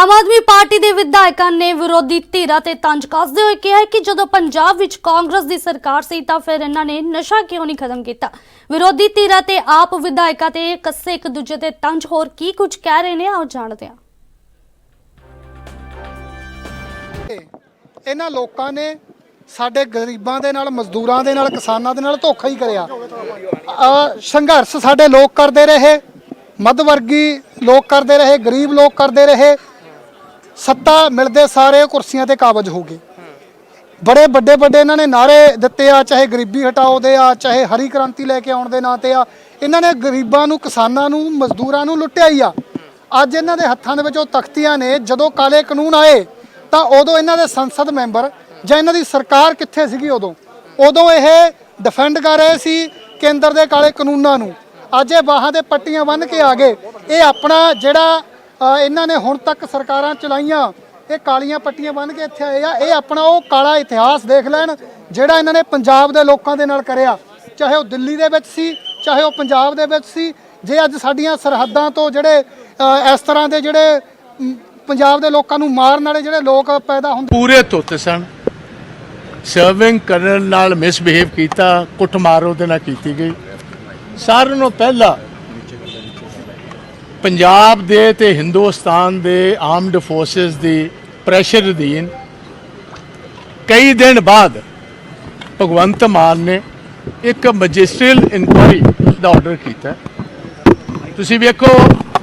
Aam Aadmi party ਦੇ ਵਿਧਾਇਕਾਂ ਨੇ ਵਿਰੋਧੀ ਧਿਰਾਂ ਤੇ ਤੰਜ ਕੱਸਦੇ ਹੋਏ ਕਿਹਾ ਕਿ ਜਦੋਂ ਪੰਜਾਬ ਵਿੱਚ ਕਾਂਗਰਸ ਦੀ ਸਰਕਾਰ ਸੀ ਤਾਂ ਫਿਰ ਇਹਨਾਂ ਨੇ ਨਸ਼ਾ ਕਿਉਂ ਨਹੀਂ ਖਤਮ ਕੀਤਾ? ਵਿਰੋਧੀ ਧਿਰਾਂ ਤੇ ਆਪ ਵਿਧਾਇਕਾਂ ਤੇ ਕੱਸੇ ਇੱਕ ਦੂਜੇ ਤੇ ਤੰਜ ਹੋਰ ਕੀ ਕੁਝ ਕਹਿ ਰਹੇ ਨੇ? ਆਓ ਜਾਣਦੇ ਹਾਂ। ਇਹਨਾਂ ਲੋਕਾਂ ਨੇ ਸਾਡੇ ਗਰੀਬਾਂ ਦੇ ਨਾਲ ਮਜ਼ਦੂਰਾਂ ਦੇ ਨਾਲ ਕਿਸਾਨਾਂ ਦੇ ਨਾਲ ਧੋਖਾ ਹੀ ਕਰਿਆ। ਅ, ਸੰਘਰਸ਼ ਸਾਡੇ ਲੋਕ ਕਰਦੇ ਰਹੇ ਮੱਧ ਵਰਗੀ ਲੋਕ ਕਰਦੇ ਰਹੇ ਗਰੀਬ ਲੋਕ ਕਰਦੇ ਰਹੇ। ਸੱਤਾ ਮਿਲਦੇ ਸਾਰੇ ਕੁਰਸੀਆਂ ਤੇ ਕਾਬਜ ਹੋ ਗਏ। ਬੜੇ ਵੱਡੇ ਵੱਡੇ ਇਹਨਾਂ ਨੇ ਨਾਰੇ ਦਿੱਤੇ ਆ, ਚਾਹੇ ਗਰੀਬੀ ਹਟਾਓ ਦੇ ਆ, ਚਾਹੇ ਹਰੀ ਕ੍ਰਾਂਤੀ ਲੈ ਕੇ ਆਉਣ ਦੇ ਨਾਂ ਤੇ ਆ। ਇਹਨਾਂ ਨੇ ਗਰੀਬਾਂ ਨੂੰ, ਕਿਸਾਨਾਂ ਨੂੰ, ਮਜ਼ਦੂਰਾਂ ਨੂੰ ਲੁੱਟਿਆ ਹੀ ਆ। ਅੱਜ ਇਹਨਾਂ ਦੇ ਹੱਥਾਂ ਦੇ ਵਿੱਚ ਉਹ ਤਖਤੀਆਂ ਨੇ, ਜਦੋਂ ਕਾਲੇ ਕਾਨੂੰਨ ਆਏ, ਤਾਂ ਉਦੋਂ ਇਹਨਾਂ ਦੇ ਸੰਸਦ ਮੈਂਬਰ ਜਾਂ ਇਹਨਾਂ ਦੀ ਸਰਕਾਰ ਕਿੱਥੇ ਸੀਗੀ ਉਦੋਂ? ਉਦੋਂ ਇਹ ਡਿਫੈਂਡ ਕਰ ਰਹੇ ਸੀ ਕੇਂਦਰ ਦੇ ਕਾਲੇ ਕਾਨੂੰਨਾਂ ਨੂੰ। ਅੱਜ ਇਹ ਬਾਹਾਂ ਦੇ ਪੱਟੀਆਂ ਬੰਨ੍ਹ ਕੇ ਆ ਗਏ। ਇਹ ਆਪਣਾ ਜਿਹੜਾ ਇਹਨਾਂ ਨੇ ਹੁਣ ਤੱਕ ਸਰਕਾਰਾਂ ਚਲਾਈਆਂ। ਇਹ ਕਾਲੀਆਂ ਪੱਟੀਆਂ ਬੰਨ੍ਹ ਕੇ ਇੱਥੇ ਆਏ ਆ। ਇਹ ਆਪਣਾ ਉਹ ਕਾਲਾ ਇਤਿਹਾਸ ਦੇਖ ਲੈਣ, ਜਿਹੜਾ ਇਹਨਾਂ ਨੇ ਪੰਜਾਬ ਦੇ ਲੋਕਾਂ ਦੇ ਨਾਲ ਕਰਿਆ। ਚਾਹੇ ਉਹ ਦਿੱਲੀ ਦੇ ਵਿੱਚ ਸੀ, ਚਾਹੇ ਉਹ ਪੰਜਾਬ ਦੇ ਵਿੱਚ ਸੀ, ਜੇ ਅੱਜ ਸਾਡੀਆਂ ਸਰਹੱਦਾਂ ਤੋਂ ਜਿਹੜੇ ਇਸ ਤਰ੍ਹਾਂ ਦੇ ਜਿਹੜੇ ਪੰਜਾਬ ਦੇ ਲੋਕਾਂ ਨੂੰ ਮਾਰਨ ਵਾਲੇ ਜਿਹੜੇ ਲੋਕ ਪੈਦਾ ਹੁੰਦੇ ਪੂਰੇ ਧੁੱਤ ਸਨ। ਸਰਵਿੰਗ ਕਰਨ ਨਾਲ ਮਿਸਬਿਹੇਵ ਕੀਤਾ, ਕੁੱਟਮਾਰ ਉਹਦੇ ਨਾਲ ਕੀਤੀ ਗਈ। ਸਾਰਿਆਂ ਨੂੰ ਪਹਿਲਾਂ ਪੰਜਾਬ ਦੇ ਤੇ ਹਿੰਦੁਸਤਾਨ ਦੇ ਆਰਮਡ ਫੋਰਸਸ ਦੀ ਪ੍ਰੈਸ਼ਰ ਅਧੀਨ ਕਈ ਦਿਨ ਬਾਅਦ ਭਗਵੰਤ ਮਾਨ ਨੇ ਇੱਕ ਮੈਜਿਸਟਰੀਅਲ ਇਨਕੁਆਇਰੀ ਦਾ ਆਰਡਰ ਕੀਤਾ। ਤੁਸੀਂ ਵੇਖੋ,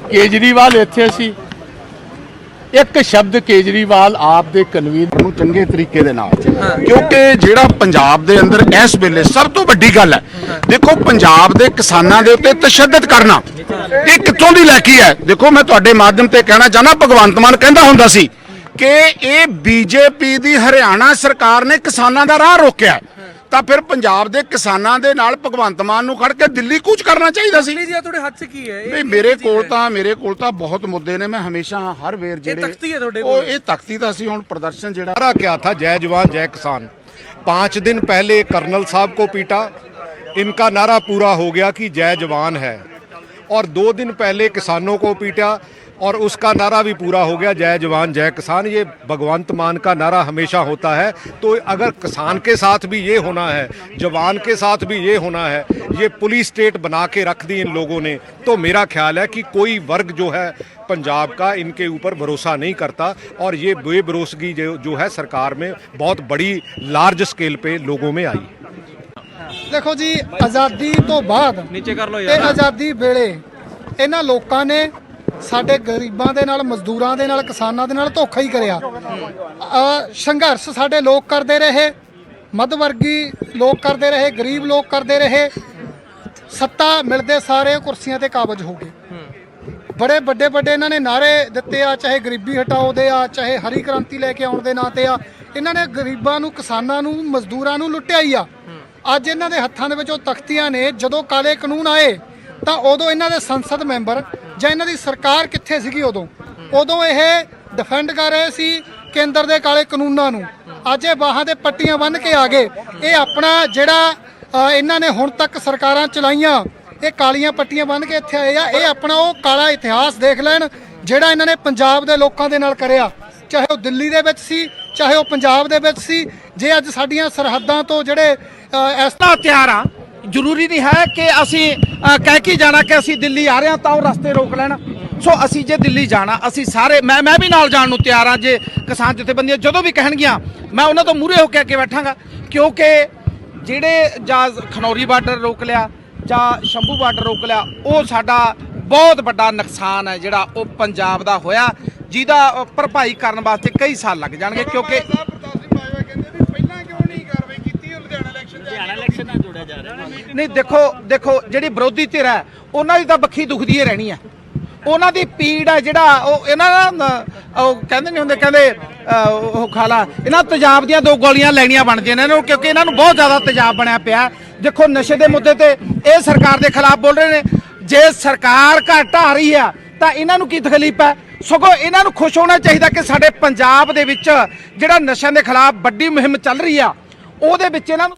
ਕੇਜਰੀਵਾਲ ਇੱਥੇ ਸੀ। ਇੱਕ ਸ਼ਬਦ ਕੇਜਰੀਵਾਲ ਆਪ ਦੇ ਕਨਵੀਨਰ ਨੂੰ ਚੰਗੇ ਤਰੀਕੇ ਦੇ ਨਾਲ। ਕਿਉਂਕਿ ਜਿਹੜਾ ਪੰਜਾਬ ਦੇ ਅੰਦਰ ਇਸ ਵੇਲੇ ਸਭ ਤੋਂ ਵੱਡੀ ਗੱਲ ਹੈ। ਦੇਖੋ ਪੰਜਾਬ ਦੇ ਕਿਸਾਨਾਂ ਦੇ ਉੱਤੇ ਤਸ਼ੱਦਦ ਕਰਨਾ ਇਹ ਕਿੱਥੋਂ ਦੀ ਲੈਕੀ ਹੈ? ਦੇਖੋ ਮੈਂ ਤੁਹਾਡੇ ਮਾਧਿਅਮ ਤੇ ਕਹਿਣਾ ਚਾਹਨਾ ਭਗਵੰਤ ਮਾਨ ਕਹਿੰਦਾ ਹੁੰਦਾ ਸੀ ਕਿ ਇਹ ਬੀਜੇਪੀ ਦੀ ਹਰਿਆਣਾ ਸਰਕਾਰ ਨੇ ਕਿਸਾਨਾਂ ਦਾ ਰਾਹ ਰੋਕਿਆ। ਹੈ। ਤਾਂ ਫਿਰ ਪੰਜਾਬ ਦੇ ਕਿਸਾਨਾਂ ਦੇ ਨਾਲ ਭਗਵੰਤ ਮਾਨ ਨੂੰ ਖੜ ਕੇ ਦਿੱਲੀ ਕੂਚ ਕਰਨਾ ਚਾਹੀਦਾ ਸੀ ਜੀ ਤੁਹਾਡੇ ਹੱਥ 'ਚ ਕੀ ਹੈ ਇਹ ਨਹੀਂ ਮੇਰੇ ਕੋਲ ਤਾਂ ਮੇਰੇ ਕੋਲ ਤਾਂ ਬਹੁਤ ਮੁੱਦੇ ਨੇ ਮੈਂ ਹਮੇਸ਼ਾ ਹਰ ਵੇਰ ਜਿਹੜੇ ਤਖਤੀ ਹੈ ਤੁਹਾਡੇ ਉਹ ਕੋਲ। ਇਹ ਤਖਤੀ ਤਾਂ ਅਸੀਂ ਹੁਣ ਪ੍ਰਦਰਸ਼ਨ ਜਿਹੜਾ नारा क्या था जय जवान जय किसान पाँच दिन पहले कर्नल साहब को पीटा इनका नारा पूरा हो गया कि जय जवान है और दो दिन पहले किसानों को पीटा और उसका नारा भी पूरा हो गया जय जवान जय किसान ये भगवंत मान का नारा हमेशा होता है तो अगर किसान के साथ भी ये होना है जवान के साथ भी ये होना है ये पुलिस स्टेट बना के रख दी इन लोगों ने तो मेरा ख्याल है कि कोई वर्ग जो है पंजाब का इनके ऊपर भरोसा नहीं करता और ये बेभरोसगी जो जो है सरकार में बहुत बड़ी लार्ज स्केल पे लोगों में आई ਦੇਖੋ ਜੀ ਆਜ਼ਾਦੀ ਤੋਂ ਬਾਅਦ ਨੀਚੇ ਕਰ ਲਓ ਤੇ ਯਾਰ ਆਜ਼ਾਦੀ ਵੇਲੇ ਇਹਨਾਂ ਲੋਕਾਂ ਨੇ ਸਾਡੇ ਗਰੀਬਾਂ ਦੇ ਨਾਲ ਮਜ਼ਦੂਰਾਂ ਦੇ ਨਾਲ ਕਿਸਾਨਾਂ ਦੇ ਨਾਲ ਧੋਖਾ ਹੀ ਕਰਿਆ। ਅ, ਸੰਘਰਸ਼ ਸਾਡੇ ਲੋਕ ਕਰਦੇ ਰਹੇ ਮੱਧ ਵਰਗੀ ਲੋਕ ਕਰਦੇ ਰਹੇ ਗਰੀਬ ਲੋਕ ਕਰਦੇ ਰਹੇ। ਸੱਤਾ ਮਿਲਦੇ ਸਾਰੇ ਕੁਰਸੀਆਂ ਤੇ ਕਾਬਜ ਹੋ ਗਏ। ਬੜੇ ਵੱਡੇ ਵੱਡੇ ਇਹਨਾਂ ਨੇ ਨਾਰੇ ਦਿੱਤੇ ਆ ਚਾਹੇ ਗਰੀਬੀ ਹਟਾਓ ਦੇ ਆ ਚਾਹੇ ਹਰੀ ਕ੍ਰਾਂਤੀ ਲੈ ਕੇ ਆਉਣ ਦੇ ਨਾਂ ਤੇ ਆ। ਇਹਨਾਂ ਨੇ ਗਰੀਬਾਂ ਨੂੰ ਕਿਸਾਨਾਂ ਨੂੰ ਮਜ਼ਦੂਰਾਂ ਨੂੰ ਲੁੱਟਿਆ ਹੀ ਆ। ਅੱਜ ਇਹਨਾਂ ਦੇ ਹੱਥਾਂ ਦੇ ਵਿੱਚ ਉਹ ਤਖਤੀਆਂ ਨੇ ਜਦੋਂ ਕਾਲੇ ਕਾਨੂੰਨ ਆਏ ਤਾਂ ਉਦੋਂ ਇਹਨਾਂ ਦੇ ਸੰਸਦ ਮੈਂਬਰ ਜਾਂ ਇਹਨਾਂ ਦੀ ਸਰਕਾਰ ਕਿੱਥੇ ਸੀਗੀ ਉਦੋਂ? ਉਦੋਂ ਇਹ ਡਿਫੈਂਡ ਕਰ ਰਹੇ ਸੀ ਕੇਂਦਰ ਦੇ ਕਾਲੇ ਕਾਨੂੰਨਾਂ ਨੂੰ। ਅੱਜ ਇਹ ਬਾਹਾਂ ਦੇ ਪੱਟੀਆਂ ਬੰਨ੍ਹ ਕੇ ਆ ਗਏ। ਇਹ ਆਪਣਾ ਜਿਹੜਾ ਇਹਨਾਂ ਨੇ ਹੁਣ ਤੱਕ ਸਰਕਾਰਾਂ ਚਲਾਈਆਂ, ਇਹ ਕਾਲੀਆਂ ਪੱਟੀਆਂ ਬੰਨ੍ਹ ਕੇ ਇੱਥੇ ਆਏ ਆ। ਇਹ ਆਪਣਾ ਉਹ ਕਾਲਾ ਇਤਿਹਾਸ ਦੇਖ ਲੈਣ, ਜਿਹੜਾ ਇਹਨਾਂ ਨੇ ਪੰਜਾਬ ਦੇ ਲੋਕਾਂ ਦੇ ਨਾਲ ਕਰਿਆ। ਚਾਹੇ ਉਹ ਦਿੱਲੀ ਦੇ ਵਿੱਚ ਸੀ, ਚਾਹੇ ਉਹ ਪੰਜਾਬ ਦੇ ਵਿੱਚ ਸੀ, ਜੇ ਅੱਜ ਸਾਡੀਆਂ ਸਰਹੱਦਾਂ ਤੋਂ ਜਿਹੜੇ ਇਸ ਤਾਂ ਹਥਿਆਰ ਆ ਜ਼ਰੂਰੀ ਨਹੀਂ ਹੈ ਕਿ ਅਸੀਂ ਅ, ਕਹਿ ਕੇ ਜਾਣਾ ਕਿ ਅਸੀਂ ਦਿੱਲੀ ਆ ਰਹੇ ਹਾਂ ਤਾਂ ਉਹ ਰਸਤੇ ਰੋਕ ਲੈਣ। ਸੋ ਅਸੀਂ ਜੇ ਦਿੱਲੀ ਜਾਣਾ ਅਸੀਂ ਸਾਰੇ ਮੈਂ ਮੈਂ ਵੀ ਨਾਲ ਜਾਣ ਨੂੰ ਤਿਆਰ ਹਾਂ ਜੇ ਕਿਸਾਨ ਜਥੇਬੰਦੀਆਂ ਜਦੋਂ ਵੀ ਕਹਿਣਗੀਆਂ ਮੈਂ ਉਹਨਾਂ ਤੋਂ ਮੂਹਰੇ ਹੋ ਕੇ ਅੱਗੇ ਬੈਠਾਂਗਾ। ਕਿਉਂਕਿ ਜਿਹੜੇ ਜਾਂ ਖਨੌਰੀ ਬਾਰਡਰ ਰੋਕ ਲਿਆ ਜਾਂ ਸ਼ੰਭੂ ਬਾਰਡਰ ਰੋਕ ਲਿਆ ਉਹ ਸਾਡਾ ਬਹੁਤ ਵੱਡਾ ਨੁਕਸਾਨ ਹੈ ਜਿਹੜਾ ਉਹ ਪੰਜਾਬ ਦਾ ਹੋਇਆ ਜਿਹਦਾ ਅ, ਭਰਪਾਈ ਕਰਨ ਵਾਸਤੇ ਕਈ ਸਾਲ ਲੱਗ ਜਾਣਗੇ ਕਿਉਂਕਿ ਨਹੀਂ, ਦੇਖੋ ਦੇਖੋ, ਜਿਹੜੀ ਵਿਰੋਧੀ ਧਿਰ ਹੈ, ਉਹਨਾਂ ਦੀ ਤਾਂ ਬੱਖੀ ਦੁਖਦੀ ਹੀ ਰਹਿਣੀ ਹੈ। ਉਹਨਾਂ ਦੀ ਪੀੜ ਹੈ ਜਿਹੜਾ, ਉਹ ਇਹਨਾਂ ਦਾ ਉਹ ਕਹਿੰਦੇ ਨਹੀਂ ਹੁੰਦੇ, ਕਹਿੰਦੇ ਉਹ ਖਾਲਾ, ਇਹਨਾਂ ਤਜਾਬ ਦੀਆਂ ਦੋ ਗੋਲੀਆਂ ਲੈਣੀਆਂ ਬਣਦੀਆਂ ਨੇ ਇਹਨਾਂ ਨੂੰ ਕਿਉਂਕਿ ਇਹਨਾਂ ਨੂੰ ਬਹੁਤ ਜ਼ਿਆਦਾ ਤਜਾਬ ਬਣਿਆ ਪਿਆ। ਦੇਖੋ, ਨਸ਼ੇ ਦੇ ਮੁੱਦੇ ਤੇ ਇਹ ਸਰਕਾਰ ਦੇ ਖਿਲਾਫ ਬੋਲ ਰਹੇ ਨੇ। ਜੇ ਸਰਕਾਰ ਘਰ ਆ ਰਹੀ ਆ, ਤਾਂ ਇਹਨਾਂ ਨੂੰ ਕੀ ਤਕਲੀਫ ਹੈ? ਸਗੋਂ ਇਹਨਾਂ ਨੂੰ ਖੁਸ਼ ਹੋਣਾ ਚਾਹੀਦਾ ਕਿ ਸਾਡੇ ਪੰਜਾਬ ਦੇ ਵਿੱਚ ਜਿਹੜਾ ਨਸ਼ਿਆਂ ਦੇ ਖਿਲਾਫ ਵੱਡੀ ਮੁਹਿੰਮ ਚੱਲ ਰਹੀ ਆ, ਉਹਦੇ ਵਿੱਚ ਇਹਨਾਂ ਨੂੰ